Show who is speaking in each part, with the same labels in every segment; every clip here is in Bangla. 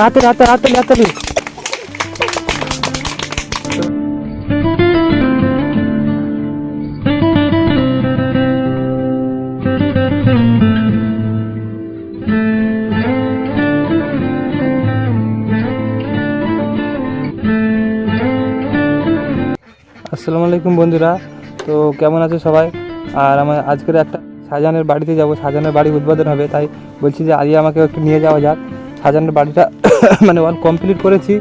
Speaker 1: হাতে হাতে হাতে হাতে আসসালামু আলাইকুম বন্ধুরা। তো কেমন আছো সবাই? আর আমার আজকের একটা শাহজাহানের বাড়িতে যাব। শাহজাহানের বাড়ি উদ্বোধন হবে, তাই বলছি যে আজকে আমাকে একটু নিয়ে যাওয়া যাক। শাহজাহানের বাড়িটা মানে ওয়াল কমপ্লিট করেছি।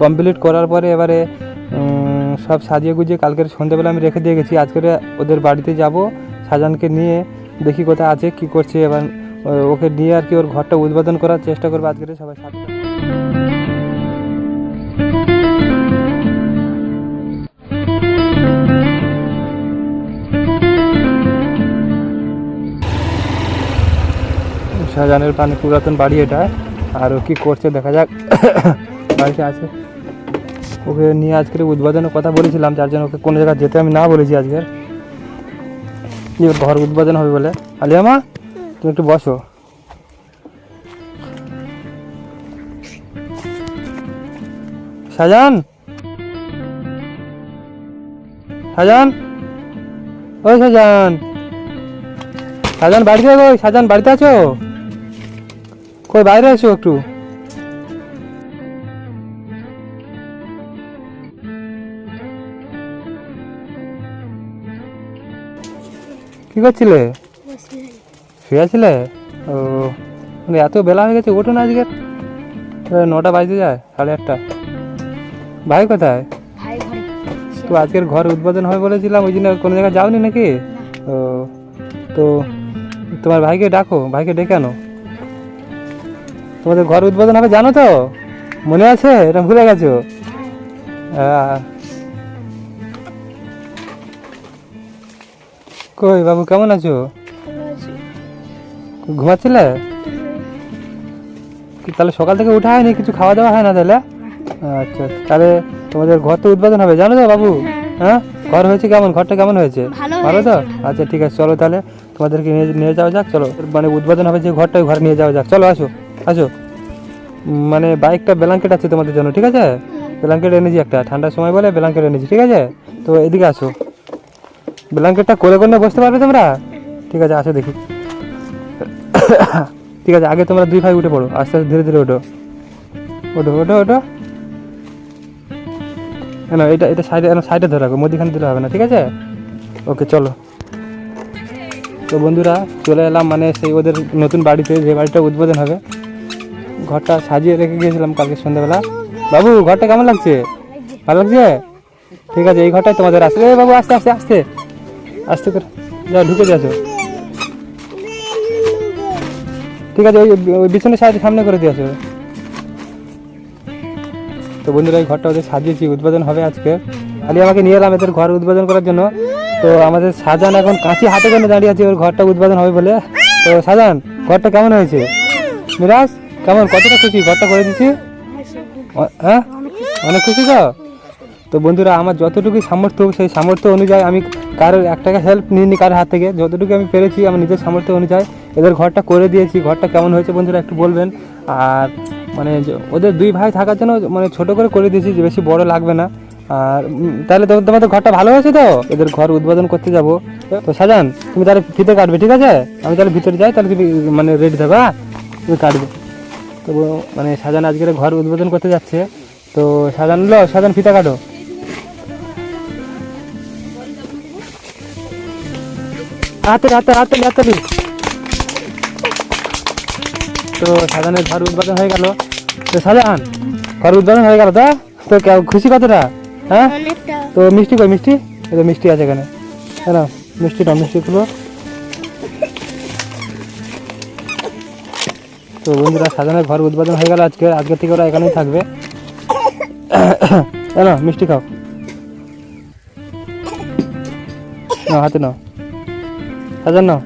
Speaker 1: কমপ্লিট করার পরে এবারে সব সাজিয়ে গুজিয়ে কালকের সন্ধ্যেবেলা আমি রেখে দিয়ে গেছি। আজকের ওদের বাড়িতে যাব শাহজাহানকে নিয়ে, দেখি কোথায় আছে, কি করছে এবার ওকে নিয়ে আর কি ওর ঘরটা উদ্বোধন করার চেষ্টা করব আজকের সবাই সাথে। শাহজাহানের পানি পুরাতন বাড়ি এটা। আর ও কী করছে দেখা যাক। বাড়িতে আছে। ওকে নিয়ে আজকের উদ্বোধনের কথা বলেছিলাম, যার জন্য ওকে কোনো জায়গায় যেতে আমি না বলেছি আজকের যে ঘর উদ্বোধন হবে বলে। আলিয়ামা তুমি একটু বসো। শাহজাহান শাহজাহান ওই শাহজাহান শাহজাহান বাড়িতে শাহজাহান বাড়িতে আছো? কই বাইরে আছো একটু? কি করছিলে? শুয়ে আছিলে ও মানে এত বেলা হয়ে গেছে ওঠো না আজকে। নটা বাজতে যায় সাড়ে আটটা। ভাই কোথায়? তো আজকের ঘর উদ্বোধন হবে বলেছিলাম ওই জন্য কোনো জায়গায় যাওনি নাকি? ও তো তোমার ভাইকে ডাকো ভাইকে ডেকে আনো। তোমাদের ঘর উদ্বোধন হবে জানো তো? মনে আছে? এটা ভুলে গেছো। কই বাবু কেমন আছো? ঘুমাচ্ছিলে? তাহলে সকাল থেকে উঠা হয়নি? কিছু খাওয়া দাওয়া হয় না তাহলে? আচ্ছা আচ্ছা। তাহলে তোমাদের ঘর তো উদ্বোধন হবে জানো তো বাবু? হ্যাঁ। ঘর হয়েছে কেমন? ঘরটা কেমন হয়েছে?
Speaker 2: ভালো
Speaker 1: ভালো তো? আচ্ছা ঠিক আছে চলো তাহলে তোমাদেরকে নিয়ে নিয়ে যাওয়া যাক চলো। মানে উদ্বোধন হবে যে ঘরটা ওই ঘরে নিয়ে যাওয়া যাক। চলো আসো। আসো। মানে বাইকটা ব্ল্যাঙ্কেট আছে তোমাদের জন্য ঠিক আছে? ব্ল্যাঙ্কেট এনেছি একটা ঠান্ডার সময় বলে ব্ল্যাঙ্কেট এনেছি ঠিক আছে? তো এদিকে আসো। ব্ল্যাঙ্কেটটা করে করে বসতে পারবে তোমরা? ঠিক আছে আসো দেখি। ঠিক আছে আগে তোমরা দুই ভাই উঠে পড়ো আস্তে আস্তে ধীরে ধীরে ওঠো। ওঠো ওঠো ওঠো। না এটা এটা সাইডে সাইডে ধরে রাখো মধ্যখানে দিলে হবে না ঠিক আছে? ওকে চলো। তো বন্ধুরা চলে এলাম মানে সেই ওদের নতুন বাড়িতে যে বাড়িটা উদ্বোধন হবে। ঘরটা সাজিয়ে রেখে গিয়েছিলাম কালকে সন্ধ্যাবেলা। বাবু, ঘরটা কেমন লাগছে? ভালো লাগছে? ঠিক আছে, এই ঘরটাই তোমাদের আসবে এ বাবু, আস্তে আস্তে আস্তে। আস্তে করে। যা ঢুকে যাচ্ছ ঠিক আছে, ওই বিছানের সাইড সামনে করে দিয়ে আসো। তো বন্ধুরা, এই ঘরটা ওদের সাজিয়েছি, উদ্বোধন হবে আজকে। খালি আমাকে নিয়ে এলাম এদের ঘর উদ্বোধন করার জন্য। তো আমাদের সাজান এখন কাঁচি হাতে করে দাঁড়িয়ে আছে? ওর ঘরটা উদ্বোধন হবে বলে। তো সাজান, ঘরটা কেমন হয়েছে? মিরাজ? কেমন কতটা খুশি? ঘরটা করে দিচ্ছি। হ্যাঁ? অনেক খুশি তো? তো বন্ধুরা, আমার যতটুকু সামর্থ্য, সেই সামর্থ্য অনুযায়ী আমি কারোর এক টাকা হেল্প নিইনি কারোর হাত থেকে। যতটুকু আমি পেরেছি আমার নিজের সামর্থ্য অনুযায়ী। এদের ঘরটা করে দিয়েছি। ঘরটা কেমন হয়েছে বন্ধুরা একটু বলবেন। আর মানে ওদের দুই ভাই থাকার জন্য মানে ছোট করে করে দিয়েছি, যে বেশি বড় লাগবে না। আর তাহলে তো- তোমাদের ঘরটা ভালো হয়েছে তো? এদের ঘর উদ্বোধন করতে যাব। তো সাজান, তুমি তাহলে ফিতে কাটবে, ঠিক আছে? আমি তাহলে ভিতরে যাই, তাহলে তুমি মানে রেডি থাকো হ্যাঁ? তুমি কাটবে। তো মানে সাজান আজকের ঘর উদ্বোধন করতে যাচ্ছে। তো সাজান লো সাজান ফিতা কাটো। হাতে হাতে হাতে হাতে তো সাজানের ঘর উদ্বোধন হয়ে গেল। তো সাজান ঘর উদ্বোধন হয়ে গেল তা? তো খুশি কতটা? হ্যাঁ? তো মিষ্টি কই মিষ্টি? এই তো মিষ্টি আছে এখানে। হ্যাঁ না মিষ্টি না মিষ্টি খুলো। তো বন্ধুরা, সাজানের ঘর উদ্বোধন হয়ে গেল আজকে। আজকে থেকে ওরা এখানেই থাকবে। না মিষ্টি খাও। না হাতে নাও। সাজান নাও।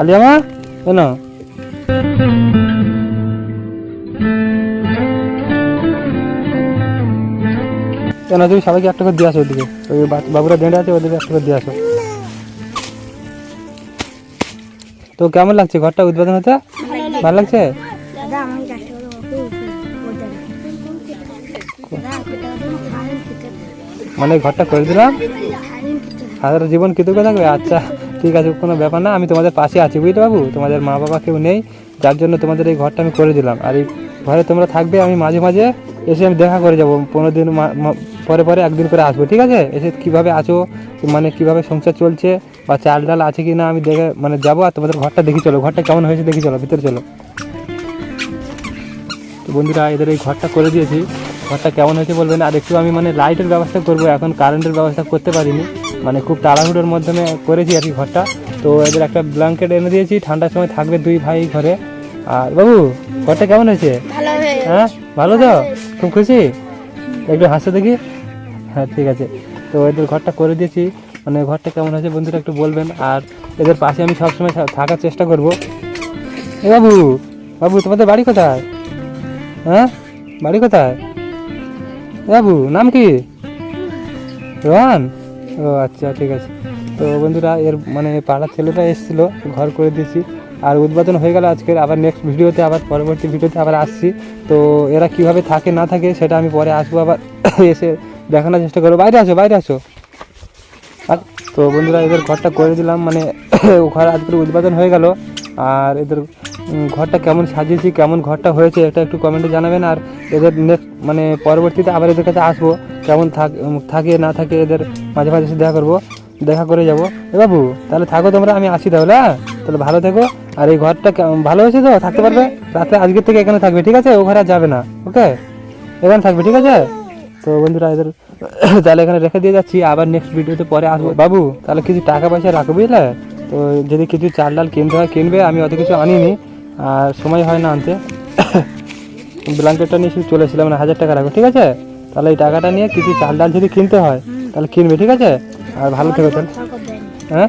Speaker 1: আলিয়ামা এ নাও। কেন তুমি সবাইকে একটা করে দিয়ে আসো ওদিকে। ওই বাবুরা দেঁড়ে আছে ওদেরকে একটা করে দিয়ে আসো। তো কেমন লাগছে ঘরটা উদ্বোধন হতে? ভালো লাগছে? মানে ঘরটা করে দিলাম। সারা জীবন কৃতজ্ঞ থাকবে? আচ্ছা ঠিক আছে, কোনো ব্যাপার না, আমি তোমাদের পাশে আছি, বুঝতে বাবু তোমাদের মা বাবা কেউ নেই, যার জন্য তোমাদের এই ঘরটা আমি করে দিলাম। আর এই ঘরে তোমরা থাকবে, আমি মাঝে মাঝে এসে আমি দেখা করে যাব। পনেরো দিন পরে পরে একদিন করে আসব, ঠিক আছে? এসে কীভাবে আছো? মানে কীভাবে সংসার চলছে? বা চাল ডাল আছে কি না আমি দেখে মানে যাব আর তোমাদের ঘরটা দেখি চলো। ঘরটা কেমন হয়েছে দেখি চলো, ভিতরে চলো। তো বন্ধুরা, এদের এই ঘরটা করে দিয়েছি। ঘরটা কেমন হয়েছে বলবেন? আর একটু আমি মানে লাইটের ব্যবস্থা করব, এখন কারেন্টের ব্যবস্থা করতে পারিনি। মানে খুব তাড়াহুড়োর মাধ্যমে করেছি আর কি ঘরটা। তো এদের একটা ব্ল্যাঙ্কেট এনে দিয়েছি। ঠান্ডার সময় থাকবে দুই ভাই ঘরে। আর বাবু ঘরটা কেমন হয়েছে?
Speaker 2: হ্যাঁ?
Speaker 1: ভালো তো? খুব খুশি? একটু হাসে দেখি। হ্যাঁ ঠিক আছে। তো এদের ঘরটা করে দিয়েছি। মানে ঘরটা কেমন হয়েছে বন্ধুরা একটু বলবেন। আর এদের পাশে আমি সবসময় থাকার চেষ্টা করব। এ বাবু বাবু তোমাদের বাড়ি কোথায়? হ্যাঁ? বাড়ি কোথায়? এ বাবু নাম কি? রোহান? ও আচ্ছা ঠিক আছে। তো বন্ধুরা এর মানে পাড়ার ছেলেটা এসেছিল ঘর করে দিয়েছি। আর উদ্বোধন হয়ে গেল আজকের আবার নেক্সট ভিডিওতে, আবার পরবর্তী ভিডিওতে আবার আসছি। তো এরা কীভাবে থাকে, না থাকে সেটা আমি পরে আসব আবার এসে দেখানোর চেষ্টা করব। বাইরে আসো বাইরে আসো। আর তো বন্ধুরা, এদের ঘরটা করে দিলাম মানে ঘর আজকের উদ্বোধন হয়ে গেল। আর এদের ঘরটা কেমন সাজিয়েছি, কেমন ঘরটা হয়েছে, এটা একটু কমেন্টে জানাবেন। আর এদের নেক্সট মানে পরবর্তীতে আবার এদের কাছে আসব। কেমন থাক থাকে, না থাকে এদের মাঝে মাঝে এসে দেখা করব, দেখা করে যাব। এ বাবু, তাহলে থাকো তোমরা, আমি আসি তাহলে হ্যাঁ? তাহলে ভালো থেকো। আর এই ঘরটা ভালো হয়েছে তো? থাকতে পারবে? রাত্রে আজকের থেকে এখানে থাকবে, ঠিক আছে? ও ঘরে যাবে না, ওকে? এখানে থাকবে, ঠিক আছে? তো বন্ধুরা, এদের তাহলে এখানে রেখে দিয়ে যাচ্ছি। আবার নেক্সট ভিডিওতে পরে আসব। বাবু, তাহলে কিছু টাকা পয়সা রাখো, বুঝলে? তো যদি কিছু চাল ডাল কিনতে হয়, কিনবে, আমি অত কিছু আনিনি। আর সময় হয় না আনতে। ব্ল্যাঙ্কেটটা নিয়ে শুধু চলে এসেছিলাম মানে হাজার টাকা রাখো ঠিক আছে? তাহলে এই টাকাটা নিয়ে কিছু চাল ডাল যদি কিনতে হয়, তাহলে কিনবে, ঠিক আছে? আর ভালো থেকো হ্যাঁ?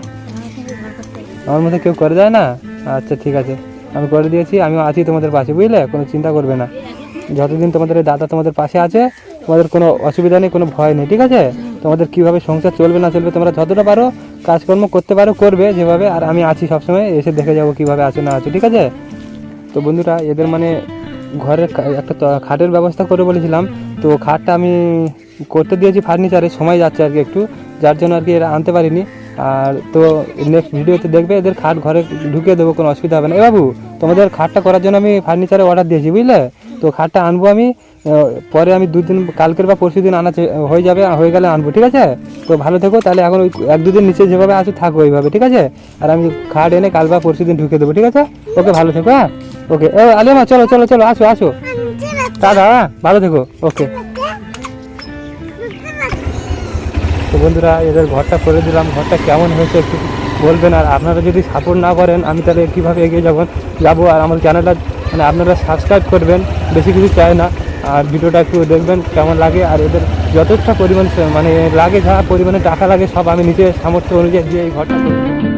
Speaker 1: আমার মধ্যে কেউ করে যায় না? আচ্ছা ঠিক আছে। আমি করে দিয়েছি, আমিও আছি তোমাদের পাশে, বুঝলে? কোনো চিন্তা করবে না। যতদিন তোমাদের দাদা তোমাদের পাশে আছে, তোমাদের কোনো অসুবিধা নেই, কোনো ভয় নেই, ঠিক আছে? তোমাদের কীভাবে সংসার চলবে, না চলবে, তোমরা যতটা পারো, কাজকর্ম করতে পারো, করবে যেভাবে, আর আমি আছি সবসময়, এসে দেখে যাব কীভাবে আছো, না আছো, ঠিক আছে? তো বন্ধুরা, এদের মানে ঘরের একটা খাটের ব্যবস্থা করে বলেছিলাম, তো খাটটা আমি করতে দিয়েছি, ফার্নিচারে, সময় যাচ্ছে আর কি একটু, যার জন্য আর কি এরা আনতে পারিনি। আর তো নেক্সট ভিডিওতে দেখবে এদের খাট ঘরে ঢুকিয়ে দেবো কোনো অসুবিধা হবে না। এ বাবু তোমাদের খাটটা করার জন্য আমি ফার্নিচারে অর্ডার দিয়েছি বুঝলে? তো খাটটা আনব আমি পরে আমি দুদিন কালকের বা পরশু দিন আনা হয়ে যাবে হয়ে গেলে আনব ঠিক আছে? তো ভালো থেকো তাহলে এখন ওই এক দুদিন নিচে যেভাবে আছো থাকো ওইভাবে ঠিক আছে? আর আমি খাট এনে কাল বা পরশু দিন ঢুকে দেবো ঠিক আছে? ওকে ভালো থেকো হ্যাঁ? ওকে ও আলিমা চলো চলো চলো আসো আসো। দাদা হ্যাঁ? ভালো থেকো ওকে। তো বন্ধুরা, এদের ঘরটা করে দিলাম। ঘরটা কেমন হয়েছে একটু বলবেন। আর আপনারা যদি সাপোর্ট না করেন, আমি তাহলে কীভাবে এগিয়ে যাব যাব? আর আমার চ্যানেলটা মানে আপনারা সাবস্ক্রাইব করবেন, বেশি কিছু চায় না। আর ভিডিওটা একটু দেখবেন, কেমন লাগে। আর এদের যথেষ্ট পরিমাণ মানে লাগে, যা পরিমাণে টাকা লাগে, সব আমি নিজের সামর্থ্য অনুযায়ী দিয়ে এই ঘরটা করে।